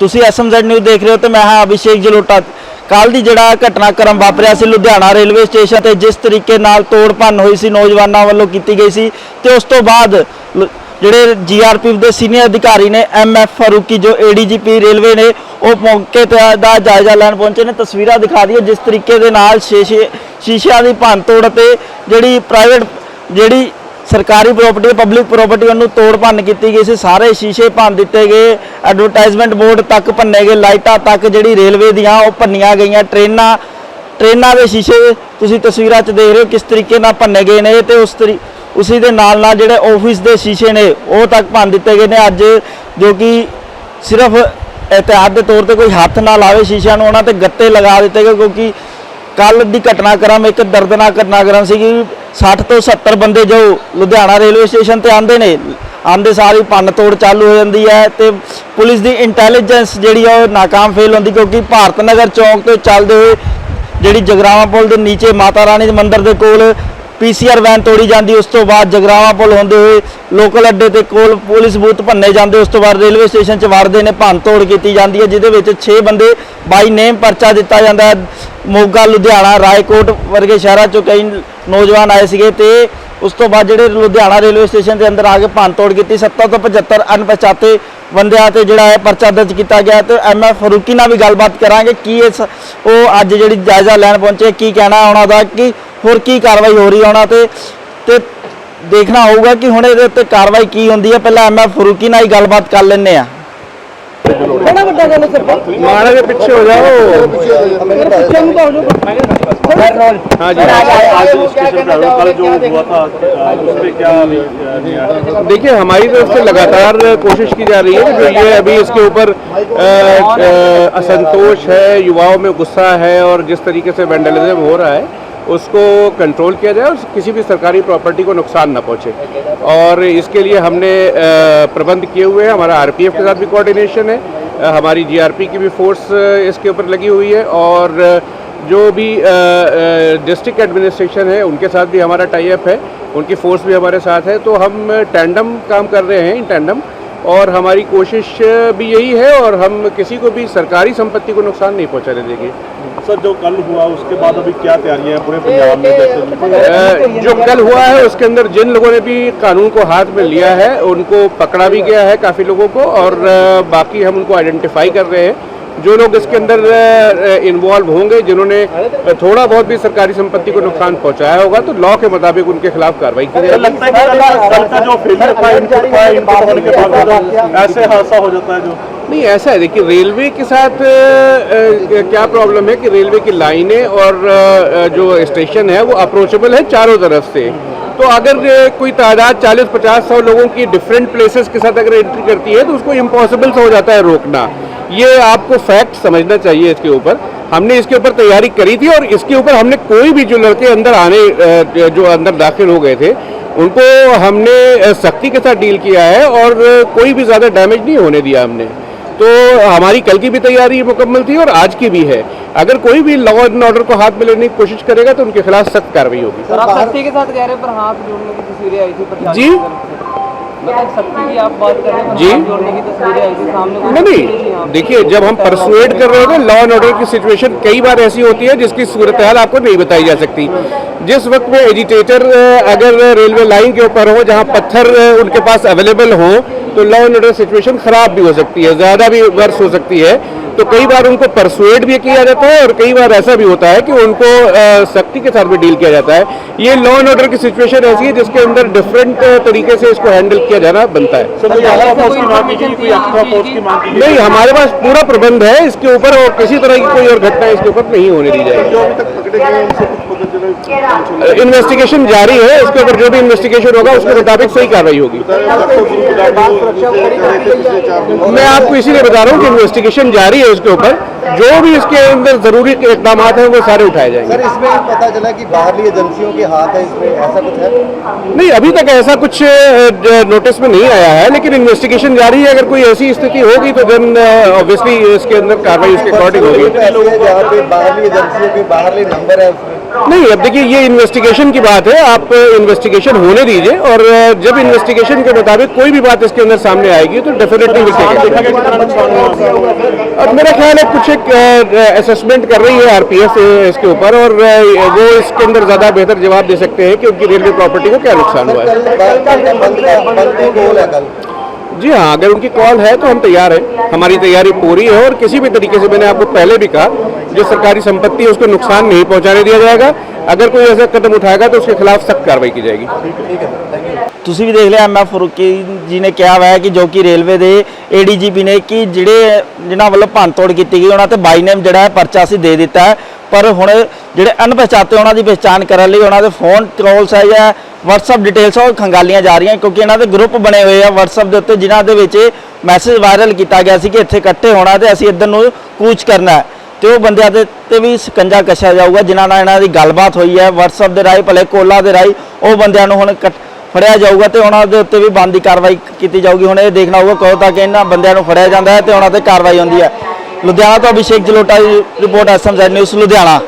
ਤੁਸੀਂ SMZ news ਦੇਖ ਰਹੇ ਹੋ ਤੇ ਮੈਂ ਹਾਂ ਅਭਿਸ਼ੇਕ ਜਲੋਟਾ। ਕੱਲ ਦੀ ਜਿਹੜਾ ਘਟਨਾਕ੍ਰਮ ਵਾਪਰਿਆ ਸੀ ਲੁਧਿਆਣਾ ਰੇਲਵੇ ਸਟੇਸ਼ਨ ਤੇ, ਜਿਸ ਤਰੀਕੇ ਨਾਲ ਤੋੜ ਭੰਨ ਹੋਈ ਸੀ, ਨੌਜਵਾਨਾਂ ਵੱਲੋਂ ਕੀਤੀ ਗਈ ਸੀ ਤੇ ਉਸ ਤੋਂ ਬਾਅਦ ਲ- ਜਿਹੜੇ ਜੀਆਰਪੀ ਦੇ ਸੀਨੀਅਰ ਅਧਿਕਾਰੀ ਨੇ ਐਮਐਫ ਫਾਰੂਕੀ ਜੋ ਏਡੀਜੀਪੀ ਰੇਲਵੇ ਨੇ, ਉਹ ਮੌਕੇ ਤੇ ਦਾ ਜਾਇਜ਼ਾ ਲੈਣ ਪਹੁੰਚੇ ਨੇ। ਤਸਵੀਰਾਂ ਦਿਖਾ ਦਈਏ, ਜਿਸ ਤਰੀਕੇ ਦੇ ਨਾਲ ਸ਼ੀਸ਼ੇ, ਸ਼ੀਸ਼ਿਆਂ ਦੀ ਭੰਨ ਤੋੜ ਤੇ ਜਿਹੜੀ ਪ੍ਰਾਈਵੇਟ ਜਿਹੜੀ ਸਰਕਾਰੀ ਪ੍ਰਾਪਰਟੀ ਪਬਲਿਕ ਪ੍ਰਾਪਰਟੀ ਉਹਨੂੰ ਤੋੜ ਭੰਨ ਕੀਤੀ ਗਈ ਸੀ। ਸਾਰੇ ਸ਼ੀਸ਼ੇ ਭੰਨ ਦਿੱਤੇ ਗਏ। ਐਡਵਰਟਾਈਜ਼ਮੈਂਟ ਬੋਰਡ ਤੱਕ ਭੰਨੇ ਗਏ। ਲਾਈਟਾਂ ਤੱਕ ਜਿਹੜੀ ਰੇਲਵੇ ਦੀਆਂ ਉਹ ਭੰਨੀਆਂ ਗਈਆਂ। ਟ੍ਰੇਨਾਂ ਟ੍ਰੇਨਾਂ ਦੇ ਸ਼ੀਸ਼ੇ ਤੁਸੀਂ ਤਸਵੀਰਾਂ 'ਚ ਦੇਖ ਰਹੇ ਹੋ ਕਿਸ ਤਰੀਕੇ ਨਾਲ ਭੰਨੇ ਗਏ ਨੇ। ਤੇ ਉਸ ਤਰੀ, ਉਸੇ ਦੇ ਨਾਲ ਨਾਲ ਜਿਹੜੇ ਆਫਿਸ ਦੇ ਸ਼ੀਸ਼ੇ ਨੇ, ਉਹ ਤੱਕ ਭੰਨ ਦਿੱਤੇ ਗਏ ਨੇ। ਅੱਜ ਜੋ ਕਿ ਸਿਰਫ ਇਤਿਹਾਦ ਦੇ ਤੌਰ ਤੇ ਕੋਈ ਹੱਥ ਨਾ ਲਾਵੇ ਸ਼ੀਸ਼ਿਆਂ ਨੂੰ, ਉਹਨਾਂ ਤੇ ਗੱਤੇ ਲਗਾ ਦਿੱਤੇ ਗਏ, ਕਿਉਂਕਿ ਕੱਲ ਦੀ ਘਟਨਾਕ੍ਰਮ ਇੱਕ ਦਰਦਨਾਕ ਘਟਨਾਕ੍ਰਮ ਸੀਗੀ ਕਿ 60 ਤੋਂ 70 ਬੰਦੇ ਜੋ ਲੁਧਿਆਣਾ ਰੇਲਵੇ ਸਟੇਸ਼ਨ ਤੇ ਆਂਦੇ ਨੇ ਆਂਦੇ ਸਾਰੀ ਭੰਨ ਤੋੜ ਚਾਲੂ ਹੋ ਜਾਂਦੀ ਹੈ ਤੇ ਪੁਲਿਸ ਦੀ ਇੰਟੈਲੀਜੈਂਸ ਜਿਹੜੀ ਆ ਉਹ ਨਾਕਾਮ ਫੇਲ ਹੁੰਦੀ ਕਿਉਂਕਿ ਭਾਰਤ ਨਗਰ ਚੌਂਕ ਤੋਂ ਚੱਲਦੇ ਹੋਏ ਜਿਹੜੀ ਜਗਰਾਵਾਂ ਪੁਲ ਦੇ ਨੀਚੇ ਮਾਤਾ ਰਾਣੀ ਦੇ ਮੰਦਿਰ ਦੇ ਕੋਲ ਪੀਸੀਆਰ ਵੈਨ ਤੋੜੀ ਜਾਂਦੀ, ਉਸ ਤੋਂ ਬਾਅਦ ਜਗਰਾਵਾਂ ਪੁਲ ਹੁੰਦੇ ਹੋਏ ਲੋਕਲ ਅੱਡੇ ਤੇ ਕੋਲ ਪੁਲਿਸ ਬੂਥ ਭੰਨੇ ਜਾਂਦੇ, ਉਸ ਤੋਂ ਬਾਅਦ ਰੇਲਵੇ ਸਟੇਸ਼ਨ 'ਚ ਵੜਦੇ ਨੇ, ਭੰਨ ਤੋੜ ਕੀਤੀ ਜਾਂਦੀ ਹੈ, ਜਿਹਦੇ ਵਿੱਚ 6 ਬੰਦੇ ਬਾਈ ਨੇਮ ਪਰਚਾ ਦਿੱਤਾ ਜਾਂਦਾ ਮੋਗਾ, ਲੁਧਿਆਣਾ, ਰਾਏਕੋਟ ਵਰਗੇ ਸ਼ਹਿਰਾਂ 'ਚੋਂ ਕਈ ਨੌਜਵਾਨ ਆਏ ਸੀਗੇ ਤੇ ਉਸ ਤੋਂ ਬਾਅਦ ਜਿਹੜੇ ਲੁਧਿਆਣਾ ਰੇਲਵੇ ਸਟੇਸ਼ਨ ਦੇ ਅੰਦਰ ਆ ਕੇ ਭੰਨ ਤੋੜ ਕੀਤੀ 70 ਤੋਂ 75 ਅਣਪਛਾਤੇ ਬੰਦਿਆਂ ਤੇ ਜਿਹੜਾ ਹੈ ਪਰਚਾ ਦਰਜ ਕੀਤਾ ਗਿਆ ਤੇ ਐਮਐਫ ਫਰੂਕੀ ਨਾਲ ਵੀ ਗੱਲਬਾਤ ਕਰਾਂਗੇ, ਕੀ ਇਸ ਉਹ ਅੱਜ ਜਿਹੜੀ ਜਾਇਜ਼ਾ ਲੈਣ ਪਹੁੰਚੇ, ਕੀ ਕਹਿਣਾ ਉਹਨਾਂ ਦਾ, ਕਿ ਹੋਰ ਕੀ ਕਾਰਵਾਈ ਹੋ ਰਹੀ ਹੈ ਉਹਨਾਂ ਤੇ ਤੇ ਦੇਖਣਾ ਹੋਊਗਾ ਕਿ ਹੁਣ ਇਹਦੇ ਉੱਤੇ ਕਾਰਵਾਈ ਕੀ ਹੁੰਦੀ ਹੈ ਪਹਿਲਾਂ ਐਮਐਫ ਫਰੂਕੀ ਨਾਲ ਹੀ ਗੱਲਬਾਤ ਕਰ ਲੈਂਦੇ ਆ ਬੜਾ ਵੱਡਾ ਗੱਲ ਹੈ ਸਰ महाराज के पीछे हो जाओ ਪਿੱਛੇ ਨੂੰ ਤਾਂ ਹੋ ਜਾਓ हाँ जी आज स्टेशन ड्राइवर कल जो हुआ था उस पर क्या अभी निर्णय देखिए हमारी तरफ से लगातार कोशिश की जा रही है कि जो ये अभी इसके ऊपर अ, अ, असंतोष है युवाओं में गुस्सा है और जिस तरीके से वेंडलिज्म हो रहा है उसको कंट्रोल किया जाए और किसी भी सरकारी प्रॉपर्टी को नुकसान न पहुँचे। और इसके लिए हमने प्रबंध किए हुए हैं। हमारा आरपीएफ के साथ भी कोऑर्डिनेशन है। हमारी जीआरपी की भी फोर्स इसके ऊपर लगी हुई है। और जो भी डिस्ट्रिक्ट एडमिनिस्ट्रेशन है, उनके साथ भी हमारा टाई अप है। उनकी फोर्स भी हमारे साथ है। तो हम टैंडम काम कर रहे हैं। इन टैंडम और हमारी कोशिश भी यही है और हम किसी को भी सरकारी संपत्ति को नुकसान नहीं पहुँचाने देंगे। सर जो कल हुआ उसके बाद अभी क्या तैयारियाँ हैं पूरे पंजाब में जैसे जो कल हुआ है उसके अंदर जिन लोगों ने भी कानून को हाथ में लिया है उनको पकड़ा भी गया है काफ़ी लोगों को और बाकी हम उनको आइडेंटिफाई कर रहे हैं। जो लोग इसके अंदर इन्वॉल्व होंगे जिन्होंने थोड़ा बहुत भी सरकारी संपत्ति को नुकसान पहुँचाया होगा तो लॉ के मुताबिक उनके खिलाफ कार्रवाई की जाएगी। है बाद ऐसे हादसा हो जाता है जो। नहीं ऐसा है देखिए रेलवे के साथ क्या प्रॉब्लम है कि रेलवे की लाइनें और जो स्टेशन है वो अप्रोचेबल है चारों तरफ़ से। तो अगर कोई तादाद 40-50 सौ लोगों की डिफरेंट प्लेसेस के साथ अगर एंट्री करती है तो उसको इम्पॉसिबल हो जाता है रोकना। ये आपको फैक्ट समझना चाहिए इसके ऊपर। हमने इसके ऊपर तैयारी करी थी और इसके ऊपर हमने कोई भी जो लड़के अंदर आने जो अंदर दाखिल हो गए थे उनको हमने सख्ती के साथ डील किया है और कोई भी ज़्यादा डैमेज नहीं होने दिया हमने। तो हमारी कल की भी तैयारी मुकम्मल थी और आज की भी है। अगर कोई भी लॉ एंड ऑर्डर को हाथ में लेने की कोशिश करेगा तो उनके खिलाफ सख्त कार्रवाई होगी। सर आप सख्ती के साथ कह रहे हैं पर हाथ जोड़ने की तस्वीरें आई थी जी? मतलब सख्ती की आप बात कर रहे हैं पर जी? हाथ जोड़ने की तस्वीरें आई थी सामने कोई नहीं नहीं देखिए जब हम परसुएड कर रहे होते हैं लॉ एंड ऑर्डर की सिचुएशन कई बार ऐसी होती है जिसकी सूरत हाल आपको नहीं बताई जा सकती। जिस वक्त में एजिटेटर अगर रेलवे लाइन के ऊपर हो जहाँ पत्थर उनके पास अवेलेबल हो तो लॉ एंड ऑर्डर सिचुएशन खराब भी हो सकती है ज़्यादा भी वर्ष हो सकती है। तो कई बार उनको परसुएट भी किया जाता है और कई बार ऐसा भी होता है कि उनको सख्ती के साथ भी डील किया जाता है। ये लॉ एंड ऑर्डर की सिचुएशन ऐसी है जिसके अंदर डिफरेंट तरीके से इसको हैंडल किया जाना बनता है। नहीं हमारे पास पूरा प्रबंध है इसके ऊपर और किसी तरह की कोई और घटना इसके ऊपर नहीं होने दी जाएगी। इन्वेस्टिगेशन जारी है इसके ऊपर जो भी इन्वेस्टिगेशन होगा उसके मुताबिक सही कार्रवाई होगी। मैं आपको इसीलिए बता रहा हूँ कि इन्वेस्टिगेशन जारी है उसके ऊपर। जो भी इसके अंदर ज़रूरी इकदाम हैं वो सारे उठाए जाएँगे। सर इसमें पता चला कि बाहरली एजेंसियों के हाथ है इसमें ऐसा कुछ है? नहीं अभी तक ऐसा कुछ नोटिस में नहीं आया है लेकिन इन्वेस्टिगेशन जारी है। अगर कोई ऐसी स्थिति होगी तो देन ऑब्वियसली इसके अंदर कार्रवाई उसके अकॉर्डिंग होगी। है जहाँ पे बाहरली एजेंसियों के बाहरले नंबर है नहीं अब देखिए ये इन्वेस्टिगेशन की बात है। आप इन्वेस्टिगेशन होने दीजिए और जब इन्वेस्टिगेशन के मुताबिक कोई भी बात इसके अंदर सामने आएगी तो डेफिनेटली और मेरा ख्याल है कुछ एक असेसमेंट कर रही है आरपीएफ इसके ऊपर और वो इसके अंदर ज़्यादा बेहतर जवाब दे सकते हैं कि उनकी रेलवे प्रॉपर्टी को क्या नुकसान हुआ है। कल कल बंद का बंद की गोल है कल जी हाँ अगर उनकी कॉल है तो हम तैयार हैं हमारी तैयारी पूरी है और किसी भी तरीके से मैंने आपको पहले भी कहा जो सरकारी संपत्ति है उसको नुकसान नहीं पहुंचाने दिया जाएगा अगर कोई ऐसा कदम उठाएगा तो उसके खिलाफ सख्त कार्रवाई की जाएगी ਤੁਸੀਂ ਵੀ ਦੇਖ ਲਿਆ ਐਮਐਫ ਫਰੂਕੀ ਜੀ ਨੇ ਕਿਹਾ ਹੋਇਆ ਹੈ ਕਿ ਜੋ ਕਿ ਰੇਲਵੇ ਦੇ ਏਡੀਜੀਪੀ ਨੇ ਕਿ ਜਿਹੜੇ ਜਿਨ੍ਹਾਂ ਵੱਲੋਂ ਭੰਨਤੋੜ ਕੀਤੀ ਗਈ ਉਹਨਾਂ ਤੇ ਬਾਈ ਨੇਮ ਜਿਹੜਾ ਹੈ ਪਰਚਾ ਅਸੀਂ ਦੇ ਦਿੱਤਾ ਹੈ ਪਰ ਹੁਣ ਜਿਹੜੇ ਅਣਪਛਾਤੇ ਉਹਨਾਂ ਦੀ ਪਛਾਣ ਕਰਨ ਲਈ ਉਹਨਾਂ ਦੇ ਫੋਨ ਕਾਲਸ ਹੈ ਜਾਂ WhatsApp ਡਿਟੇਲਸ ਉਹ ਖੰਗਾਲੀਆਂ ਜਾ ਰਹੀਆਂ ਕਿਉਂਕਿ ਇਹਨਾਂ ਦੇ ਗਰੁੱਪ ਬਣੇ ਹੋਏ ਆ WhatsApp ਦੇ ਉੱਤੇ, ਜਿਨ੍ਹਾਂ ਦੇ ਵਿੱਚ ਮੈਸੇਜ ਵਾਇਰਲ ਕੀਤਾ ਗਿਆ ਸੀ ਕਿ ਇੱਥੇ ਇਕੱਠੇ ਹੋਣਾ ਤੇ ਅਸੀਂ ਇੱਧਰ ਨੂੰ ਕੂਚ ਕਰਨਾ ਹੈ। ਤੇ ਉਹ ਬੰਦਿਆਂ ਦੇ ਤੇ ਵੀ ਸਕੰਜਾ ਕੱਸਿਆ ਜਾਊਗਾ, ਜਿਨ੍ਹਾਂ ਨਾਲ ਇਹਨਾਂ ਦੀ ਗੱਲਬਾਤ ਹੋਈ ਹੈ, WhatsApp ਦੇ ਰਾਹੀਂ, ਭਲੇ ਕੋਲਾ ਦੇ ਰਾਹੀਂ ਉਹ ਬੰਦਿਆਂ ਨੂੰ ਹੁਣ ਕੱਟ- ਫੜਿਆ ਜਾਊਗਾ ਤੇ ਉਹਨਾਂ ਦੇ ਉੱਤੇ ਵੀ ਬੰਦੀ ਕਾਰਵਾਈ ਕੀਤੀ ਜਾਊਗੀ। ਹੁਣ ਇਹ ਦੇਖਣਾ ਹੋਊਗਾ ਕਦੋਂ ਤੱਕ ਇਹਨਾਂ ਬੰਦਿਆਂ ਨੂੰ ਫੜਿਆ ਜਾਂਦਾ ਹੈ ਤੇ ਉਹਨਾਂ ਤੇ ਕਾਰਵਾਈ ਹੁੰਦੀ ਹੈ। ਲੁਧਿਆਣਾ ਤੋਂ ਅਭਿਸ਼ੇਕ ਜਲੋਟਾ ਦੀ ਰਿਪੋਰਟ ਐਸਐਮਜ਼ੈਡ ਨਿਊਜ਼ ਲੁਧਿਆਣਾ।